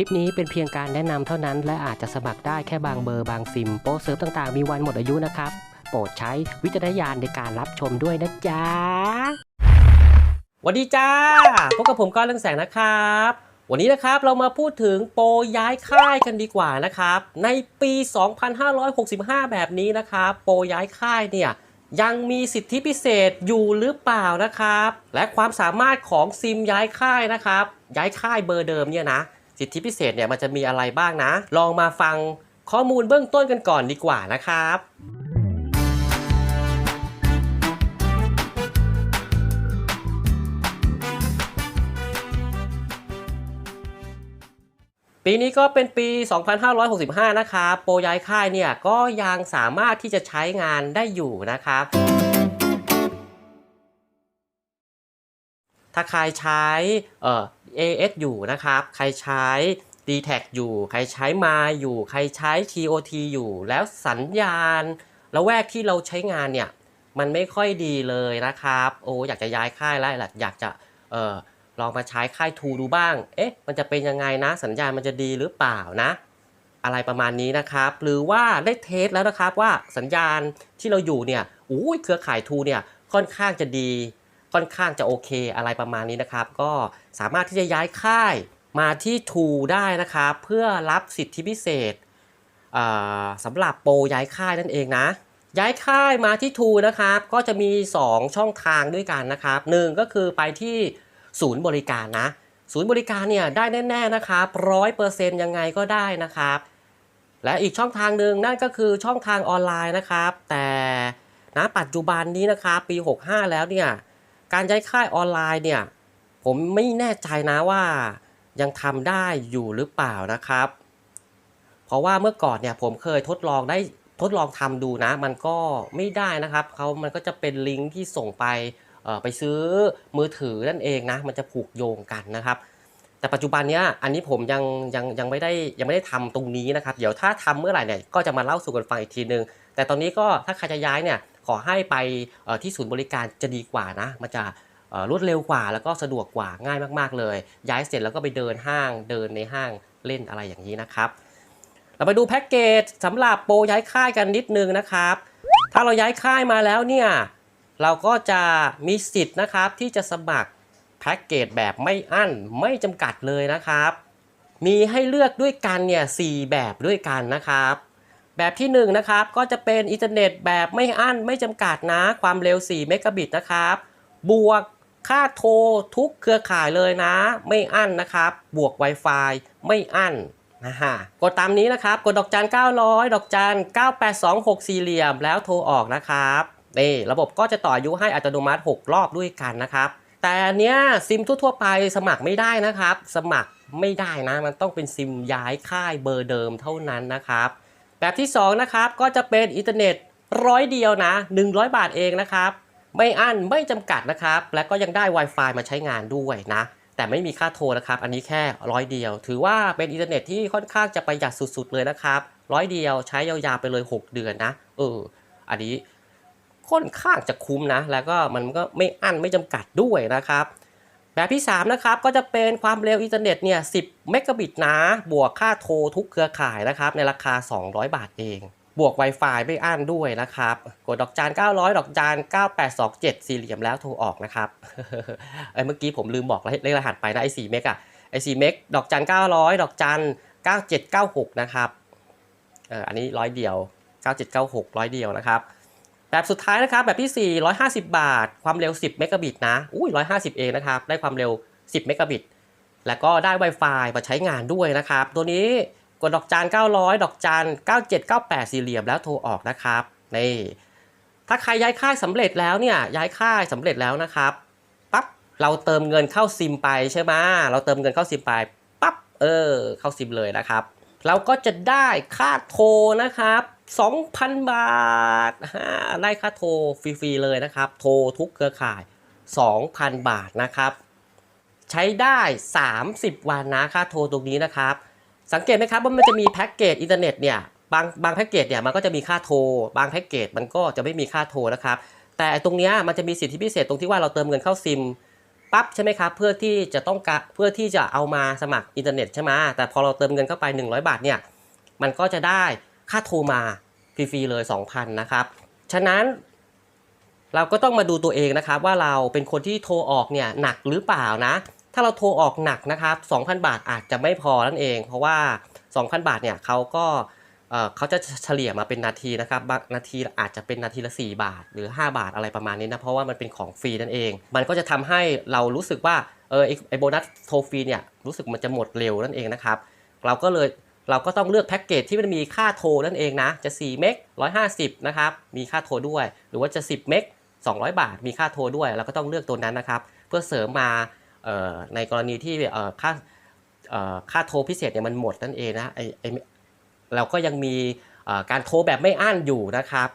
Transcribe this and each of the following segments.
คลิปนี้เป็นเพียงการแนะนำเท่านั้น และอาจจะสมัครได้แค่บางเบอร์บางซิม โปรเซิร์ฟต่างๆ มีวันหมดอายุนะครับ โปรดใช้วิจารณญาณในการรับชมด้วยนะจ๊ะสวัสดีจ้า พบกับผมก้อนเรื่องแสงนะครับ วันนี้นะครับเรามาพูดถึงโปรย้ายค่ายกันดีกว่านะครับ ในปี 2565 แบบนี้นะครับโปรย้ายค่ายเนี่ยยังมีสิทธิพิเศษอยู่หรือเปล่านะครับ และความสามารถของซิมย้ายค่ายนะครับ ย้ายค่ายเบอร์เดิมเนี่ยนะ สิทธิพิเศษเนี่ยมันจะมีอะไรบ้างนะ ลองมาฟังข้อมูลเบื้องต้นกันก่อนดีกว่านะครับปีนี้ก็เป็นปี 2565 นะครับ โปรย้ายค่ายเนี่ยก็ยังสามารถที่จะใช้งานได้อยู่นะครับ ถ้าใครใช้เอ่อ AS อยู่นะครับ ใครใช้ d t แทอยู่ ใครใช้มาอยู่ ใครใช้ TOT อยู่ แล้วสัญญาณแล้วแวกที่เราใช้งานเนี่ยมันไม่ค่อยดีเลยนะครับ โอ้อยากจะย้ายค่ายแล้วอยากจะเออลองมาใช้ค่ายทูดูบ้าง เอ๊ะ มันจะเป็นยังไงนะ สัญญาณมันจะดีหรือเปล่านะ อะไรประมาณนี้นะครับ หรือว่าได้เทสแล้วนะครับว่าสัญญาณที่เราอยู่เนี่ยอุ้เครือข่ายทูเนี่ยค่อนข้างจะดี ค่อนข้างจะโอเคอะไรประมาณนี้นะครับ ก็สามารถที่จะย้ายค่ายมาที่ทูได้นะครับ เพื่อรับสิทธิพิเศษสำหรับโปรย้ายค่ายนั่นเองนะ ย้ายค่ายมาที่ทูนะครับ ก็จะมี 2 ช่องทางด้วยกันนะครับหนึ่งก็คือไปที่ศูนย์บริการนะ ศูนย์บริการเนี่ยได้แน่ๆนะครับร้อยเปอร์เซ็นต์ยังไงก็ได้นะครับ และอีกช่องทางหนึ่งนั่นก็คือช่องทางออนไลน์นะครับ แต่ณปัจจุบันนี้นะครับปี 65 แล้วเนี่ย การย้ายค่ายออนไลน์เนี่ย ผมไม่แน่ใจนะว่ายังทำได้อยู่หรือเปล่านะครับ เพราะว่าเมื่อก่อนเนี่ยผมเคยทดลองได้ทดลองทำดูนะ มันก็ไม่ได้นะครับเขามันก็จะเป็นลิงก์ที่ส่งไปไปซื้อมือถือนั่นเองนะ มันจะผูกโยงกันนะครับ แต่ปัจจุบันเนี้ยอันนี้ผมยังยังยังไม่ได้ยังไม่ได้ทำตรงนี้นะครับ เดี๋ยวถ้าทำเมื่อไหร่เนี่ยก็จะมาเล่าสู่กันฟังอีกทีนึง แต่ตอนนี้ก็ถ้าใครจะย้ายเนี่ยขอให้ไปที่ศูนย์บริการจะดีกว่านะมันจะรวดเร็วกว่าแล้วก็สะดวกกว่าง่ายมากๆเลย ย้ายเสร็จแล้วก็ไปเดินห้างเดินในห้างเล่นอะไรอย่างนี้นะครับ เราไปดูแพ็กเกจสำหรับโปรย้ายค่ายกันนิดนึงนะครับ ถ้าเราย้ายค่ายมาแล้วเนี่ยเราก็จะมีสิทธิ์นะครับที่จะสมัคร แพ็กเกจแบบไม่อั้นไม่จำกัดเลยนะครับ มีให้เลือกด้วยกันเนี่ยสแบบด้วยกันนะครับ แบบที่1นงนะครับก็จะเป็นอินเทอร์เน็ตแบบไม่อั้นไม่จำกัดนะความเร็ว4เมกะบิตนะครับ บวกค่าโทรทุกเครือข่ายเลยนะ ไม่อั้นนะครับ บวก Wi-Fi ไม่อั้นนะฮะกดตามนี้นะครับ กดดอกจัน 900 ดอกจัน 9826 สี่เหลี่ยม แล้วโทรออกนะครับนี่ระบบก็จะต่ออายุให้อัตโนมัติ 6 รอบด้วยกันนะครับ แต่เนี้ยซิมทั่วๆไปสมัครไม่ได้นะครับ สมัครไม่ได้นะ มันต้องเป็นซิมย้ายค่ายเบอร์เดิมเท่านั้นนะครับ แบบที่ 2 นะครับก็จะเป็นอินเทอร์เน็ตร้อยเดียวนะ 100 บาทเองนะครับ ไม่อั้นไม่จำกัดนะครับ และก็ยังได้ Wi-Fi มาใช้งานด้วยนะ แต่ไม่มีค่าโทรนะครับ อันนี้แค่ร้อยเดียว ถือว่าเป็นอินเทอร์เน็ตที่ค่อนข้างจะประหยัดสุดๆเลยนะครับร้อยเดียวใช้ยาวๆไปเลย 6 เดือนนะเอออันนี้ ค่อนข้างจะคุ้มนะ แล้วก็มันก็ไม่อั้นไม่จำกัดด้วยนะครับ แบบที่ 3 นะครับ ก็จะเป็นความเร็วอินเทอร์เน็ตเนี่ย 10 เมกะบิตนะ บวกค่าโทรทุกเครือข่ายนะครับ ในราคา 200 บาทเอง บวก Wi-Fi ไม่อั้นด้วยนะครับ กดดอกจาน 900 ดอกจาน 9827 สี่เหลี่ยมแล้วโทรออกนะครับเอ้เมื่อกี้ผมลืมบอกเลขรหัสไปนะไอ้4เมกอะไอ้4เมกดอกจาน900 ดอกจาน9796 นะครับ เอออันนี้ร้อยเดียว 9796 ร้อยเดียวนะครับ แบบสุดท้ายนะครับแบบที่ 4 150 บาท ความเร็ว 10 เมกะบิตนะ อุ้ย150 เองนะครับ ได้ความเร็ว 10 เมกะบิต แล้วก็ได้ Wi-Fi มาใช้งานด้วยนะครับ ตัวนี้กดดอกจาน 900 ดอกจาน 9798 สี่เหลี่ยมแล้วโทรออกนะครับ นี่ ถ้าใครย้ายค่ายสำเร็จแล้วเนี่ย ย้ายค่ายสำเร็จแล้วนะครับ ปั๊บ เราเติมเงินเข้าซิมไปใช่ไหมเราเติมเงินเข้าซิมไป ปั๊บ เออ เข้าซิมเลยนะครับ เราก็จะได้ค่าโทรนะครับ 2,000 บาทได้ค่าโทรฟรีๆเลยนะครับ โทรทุกเครือข่าย 2,000 บาทนะครับ ใช้ได้ 30 วันนะค่าโทรตรงนี้นะครับ สังเกตไหมครับว่ามันจะมีแพ็กเกจอินเทอร์เน็ตเนี่ยบางบางแพ็กเกจเนี่ยมันก็จะมีค่าโทร บางแพ็กเกจมันก็จะไม่มีค่าโทรนะครับ แต่ตรงเนี้ยมันจะมีสิทธิพิเศษตรงที่ว่าเราเติมเงินเข้าซิมปั๊บใช่ไหมครับเพื่อที่จะต้องการเพื่อที่จะเอามาสมัครอินเทอร์เน็ตใช่ไหมแต่พอเราเติมเงินเข้าไป 100 บาทเนี่ยมันก็จะได้ ค่าโทรมาฟรีๆเลย 2,000 นะครับ ฉะนั้นเราก็ต้องมาดูตัวเองนะครับ ว่าเราเป็นคนที่โทรออกเนี่ยหนักหรือเปล่านะ ถ้าเราโทรออกหนักนะครับ 2,000 บาทอาจจะไม่พอนั่นเอง เพราะว่า 2,000 บาทเนี่ยเขาก็เเขาจะเฉลี่ยมาเป็นนาทีนะครับนาทีอาจจะเป็นนาทีละ 4 บาท หรือ 5 บาทอะไรประมาณนี้นะ เพราะว่ามันเป็นของฟรีนั่นเอง มันก็จะทำให้เรารู้สึกว่าเออไอโบนัสโทรฟรีเนี่ยรู้สึกมันจะหมดเร็วนั่นเองนะครับ เราก็เลย เราก็ต้องเลือกแพ็กเกจที่มันมีค่าโทรนั่นเองนะ จะ 4 เมก 150 นะครับ มีค่าโทรด้วย หรือว่าจะ 10 เมก 200 บาท มีค่าโทรด้วย เราก็ต้องเลือกตัวนั้นนะครับ เพื่อเสริมมาในกรณีที่ค่าค่าโทรพิเศษเนี่ยมันหมดนั่นเองนะไอไอเราก็ยังมีการโทรแบบไม่อั้นอยู่นะครับ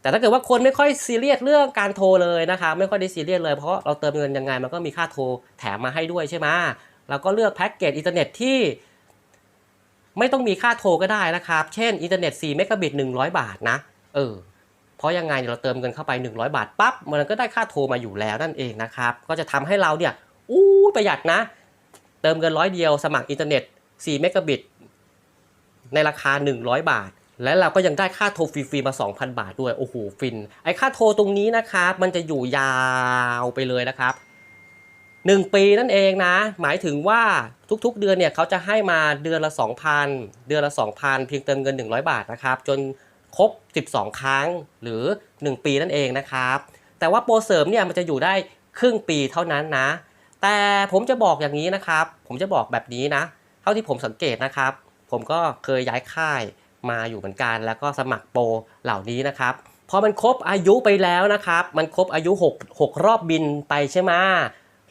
แต่ถ้าเกิดว่าคนไม่ค่อยซีเรียสเรื่องการโทรเลยนะครับ ไม่ค่อยได้ซีเรียสเลย เพราะเราเติมเงินยังไงมันก็มีค่าโทรแถมมาให้ด้วยใช่ไหมเราก็เลือกแพ็กเกจอินเทอร์เน็ตที่ ไม่ต้องมีค่าโทรก็ได้นะครับ เช่นอินเทอร์เน็ต4เมกะบิต100 บาทนะ เออ เพราะยังไงเนี่ยเราเติมเงินเข้าไป 100 บาทปั๊บ มันก็ได้ค่าโทรมาอยู่แล้วนั่นเองนะครับ ก็จะทำให้เราเนี่ย อู้ประหยัดนะ เติมเงินร้อยเดียวสมัครอินเทอร์เน็ต4เมกะบิตในราคา 100 บาท และเราก็ยังได้ค่าโทรฟรีๆมา 2,000 บาทด้วย โอ้โห ฟิน ไอ้ค่าโทรตรงนี้นะครับ มันจะอยู่ยาวไปเลยนะครับ 1 ปีนั่นเองนะ หมายถึงว่าทุกๆเดือนเนี่ยเขาจะให้มาเดือนละ 2,000 เดือนละ 2,000 เพียงเติมเงิน 100 บาทนะครับ จนครบ 12 ครั้งหรือ 1 ปีนั่นเองนะครับ แต่ว่าโปรเสริมเนี่ยมันจะอยู่ได้ครึ่งปีเท่านั้นนะ แต่ผมจะบอกอย่างนี้นะครับ ผมจะบอกแบบนี้นะ เท่าที่ผมสังเกตนะครับ ผมก็เคยย้ายค่ายมาอยู่เหมือนกัน แล้วก็สมัครโปรเหล่านี้นะครับพอมันครบอายุไปแล้วนะครับ มันครบอายุ 6 6 รอบบินไปใช่ไหม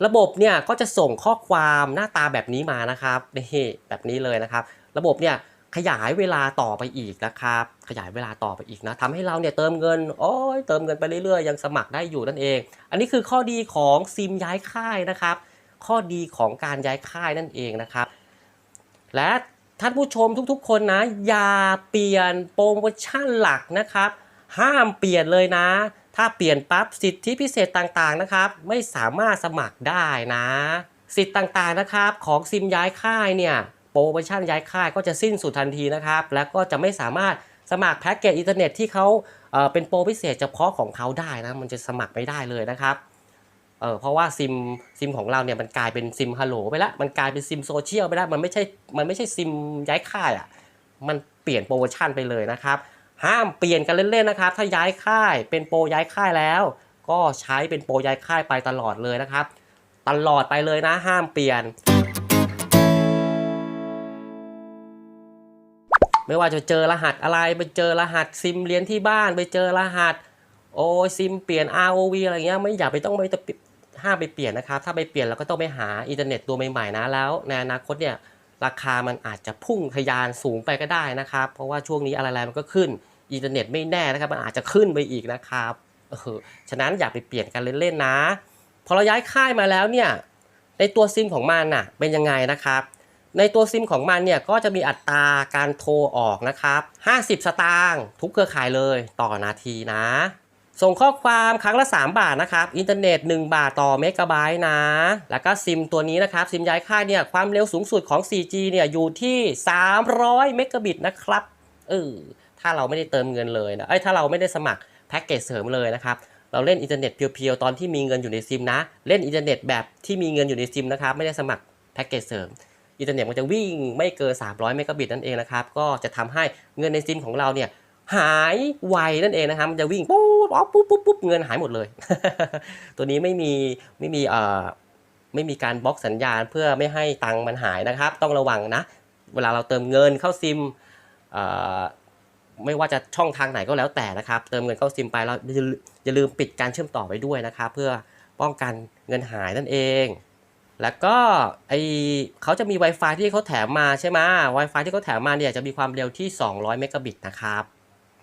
ระบบเนี่ยก็จะส่งข้อความหน้าตาแบบนี้มานะครับนี่แบบนี้เลยนะครับ ระบบเนี่ยขยายเวลาต่อไปอีกนะครับ ขยายเวลาต่อไปอีกนะทำให้เราเนี่ยเติมเงินโอ้ยเติมเงินไปเรื่อยๆ ยังสมัครได้อยู่นั่นเอง อันนี้คือข้อดีของซิมย้ายค่ายนะครับ ข้อดีของการย้ายค่ายนั่นเองนะครับ และท่านผู้ชมทุกๆ คนนะ อย่าเปลี่ยนโปรโมชั่นหลักนะครับ ห้ามเปลี่ยนเลยนะ ถ้าเปลี่ยนปั๊บสิทธิพิเศษต่างๆนะครับ ไม่สามารถสมัครได้นะ สิทธิ์ต่างๆนะครับ ของซิมย้ายค่ายเนี่ยโปรโมชั่นย้ายค่ายก็จะสิ้นสุดทันทีนะครับ แล้วก็จะไม่สามารถสมัครแพ็กเกจอินเทอร์เน็ตที่เขาเเป็นโปรพิเศษเฉพาะของเขาได้นะมันจะสมัครไม่ได้เลยนะครับเเพราะว่าซิมซิมของเราเนี่ยมันกลายเป็นซิมฮัลโหลไปแล้วมันกลายเป็นซิมโซเชียลไปแล้วมันไม่ใช่มันไม่ใช่ซิมย้ายค่ายอะมันเปลี่ยนโปรโมชั่นไปเลยนะครับ ห้ามเปลี่ยนกันเล่นๆนะครับ ถ้าย้ายค่ายเป็นโปรย้ายค่ายแล้ว ก็ใช้เป็นโปรย้ายค่ายไปตลอดเลยนะครับ ตลอดไปเลยนะ ห้ามเปลี่ยน ไม่ว่าจะเจอรหัสอะไรไปเจอรหัสซิมเรียนที่บ้านไปเจอรหัสโอ้ซิมเปลี่ยน ROV อะไรเงี้ยไม่อยากไปต้องไปห้ามไปเปลี่ยนนะครับ ถ้าไปเปลี่ยนเราก็ต้องไปหาอินเทอร์เน็ตตัวใหม่ๆนะแล้วในอนาคตเนี่ย ราคามันอาจจะพุ่งทะยานสูงไปก็ได้นะครับ เพราะว่าช่วงนี้อะไรๆมันก็ขึ้นอินเทอร์เน็ตไม่แน่นะครับ มันอาจจะขึ้นไปอีกนะครับเออฉะนั้นอย่าไปเปลี่ยนกันเล่นๆนะ พอเราย้ายค่ายมาแล้วเนี่ยในตัวซิมของมันน่ะเป็นยังไงนะครับ ในตัวซิมของมันเนี่ยก็จะมีอัตราการโทรออกนะครับ 50 สตางค์ทุกเครือข่ายเลยต่อนาทีนะ ส่งข้อความครั้งละ 3 บาทนะครับ อินเทอร์เน็ต 1 บาทต่อเมกะไบต์นะ แล้วก็ซิมตัวนี้นะครับ ซิมย้ายค่ายเนี่ย ความเร็วสูงสุดของ 4G เนี่ย อยู่ที่ 300 เมกะบิตนะครับ เออ ถ้าเราไม่ได้เติมเงินเลยนะ เอ้ย ถ้าเราไม่ได้สมัครแพ็กเกจเสริมเลยนะครับ เราเล่นอินเทอร์เน็ตเพียวๆ ตอนที่มีเงินอยู่ในซิมนะ เล่นอินเทอร์เน็ตแบบที่มีเงินอยู่ในซิมนะครับ ไม่ได้สมัครแพ็กเกจเสริม อินเทอร์เน็ตมันจะวิ่งไม่เกิน 300 เมกะบิตนั่นเองนะครับ ก็จะทำให้เงินในซิมของเราเนี่ยหายไวนั่นเองนะครับ มันจะวิ่งปุ๊ บอ๋อปุ๊บปุ๊บปุ๊บเงินหายหมดเลย ตัวนี้ไม่มีไม่มีเอ่อไม่มีการบล็อกสัญญาณเพื่อไม่ให้ตังค์มันหายนะครับ ต้องระวังนะ เวลาเราเติมเงินเข้าซิมเอ่อไม่ว่าจะช่องทางไหนก็แล้วแต่นะครับ เติมเงินเข้าซิมไปแล้วอย่าอย่าลืมปิดการเชื่อมต่อไว้ด้วยนะครับ เพื่อป้องกันเงินหายนั่นเอง แล้วก็ไอเขาจะมี Wi-Fi ที่เขาแถมมาใช่ไหม Wi-Fi ที่เขาแถมมาเนี่ยจะมีความเร็วที่ 200 เมกะบิตนะครับ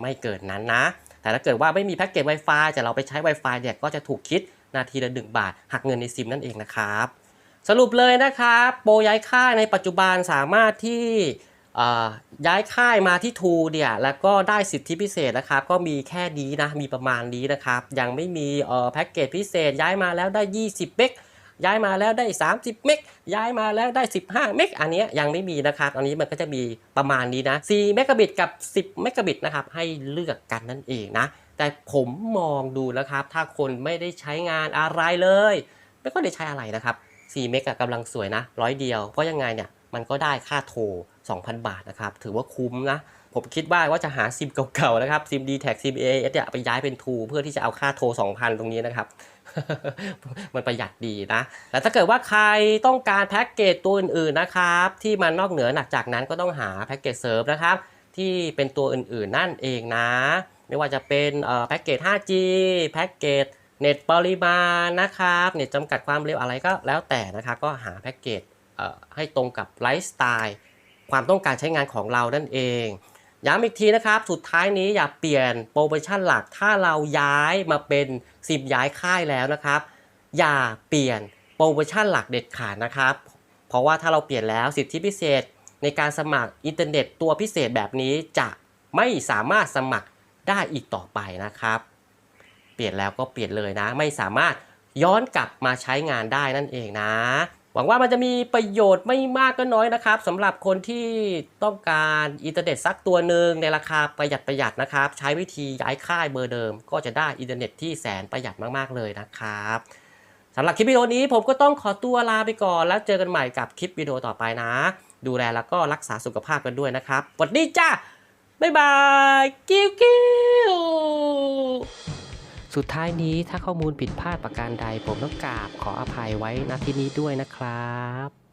ไม่เกินนั้นนะ แต่ถ้าเกิดว่าไม่มีแพ็กเกจ Wi-Fi แต่เราไปใช้ Wi-Fi เนี่ยก็จะถูกคิดนาทีละ 1 บาท หักเงินในซิมนั่นเองนะครับ สรุปเลยนะครับโปรย้ายค่ายในปัจจุบันสามารถที่ย้ายค่ายมาที่ทูเนี่ยแล้วก็ได้สิทธิพิเศษนะครับ ก็มีแค่นี้นะมีประมาณนี้นะครับ ยังไม่มีแพ็กเกจพิเศษย้ายมาแล้วได้ 20เมก ย้ายมาแล้วได้ 30 เมกย้ายมาแล้วได้ 15 เมกอันนี้ยยังไม่มีนะครับอันนี้มันก็จะมีประมาณนี้นะ4เมกะบิตกับ 10 เมกะบิตนะครับให้เลือกกันนั่นเองนะแต่ผมมองดูแล้วครับ ถ้าคนไม่ได้ใช้งานอะไรเลย ไม่ก็ได้ใช้อะไรนะครับ4เมกะกำลังสวยนะร้อยเดียวเพราะยังไงเนี่ยมันก็ได้ค่าโทร 2,000 บาทนะครับ ถือว่าคุ้มนะ ผมคิดว่าว่าจะหาซิมเก่าๆนะครับซิม d t แท็ซิม a อเนี่ยไปย้ายเป็นทูเพื่อที่จะเอาค่าโทร 2,000 ตรงนี้นะครับ มันประหยัดดีนะ แต่ถ้าเกิดว่าใครต้องการแพ็กเกจตัวอื่นๆนะครับ ที่มันนอกเหนือหนักจากนั้นก็ต้องหาแพ็กเกจเซิร์ฟนะครับ ที่เป็นตัวอื่นๆนั่นเองนะ ไม่ว่าจะเป็นแพ็กเกจ 5G แพ็กเกจเน็ตปริมาณนะครับเน็ตจำกัดความเร็วอะไรก็แล้วแต่นะครับก็หาแพ็กเกจให้ตรงกับไลฟ์สไตล์ความต้องการใช้งานของเรานั่นเอง ย้ำอีกทีนะครับ สุดท้ายนี้อย่าเปลี่ยนโปรโมชั่นหลัก ถ้าเราย้ายมาเป็นสิบย้ายค่ายแล้วนะครับ อย่าเปลี่ยนโปรโมชั่นหลักเด็ดขาดนะครับ เพราะว่าถ้าเราเปลี่ยนแล้วสิทธิพิเศษ ในการสมัครอินเทอร์เน็ตตัวพิเศษแบบนี้จะไม่สามารถสมัครได้อีกต่อไปนะครับ เปลี่ยนแล้วก็เปลี่ยนเลยนะ ไม่สามารถย้อนกลับมาใช้งานได้นั่นเองนะ หวังว่ามันจะมีประโยชน์ไม่มากก็น้อยนะครับสำหรับคนที่ต้องการอินเทอร์เน็ตสักตัวหนึ่งในราคาประหยัดประหยัดนะครับ ใช้วิธีย้ายค่ายเบอร์เดิม ก็จะได้อินเทอร์เน็ตที่แสนประหยัดมากๆเลยนะครับสำหรับคลิปวิดีโอนี้ผมก็ต้องขอตัวลาไปก่อน แล้วเจอกันใหม่กับคลิปวิดีโอต่อไปนะ ดูแลแล้วก็รักษาสุขภาพกันด้วยนะครับสวัสดีจ้าบ๊ายบาย กิ้วกิ้ว สุดท้ายนี้ถ้าข้อมูลผิดพลาดประการใดผมต้องกราบขออภัยไว้ณที่นี้ด้วยนะครับ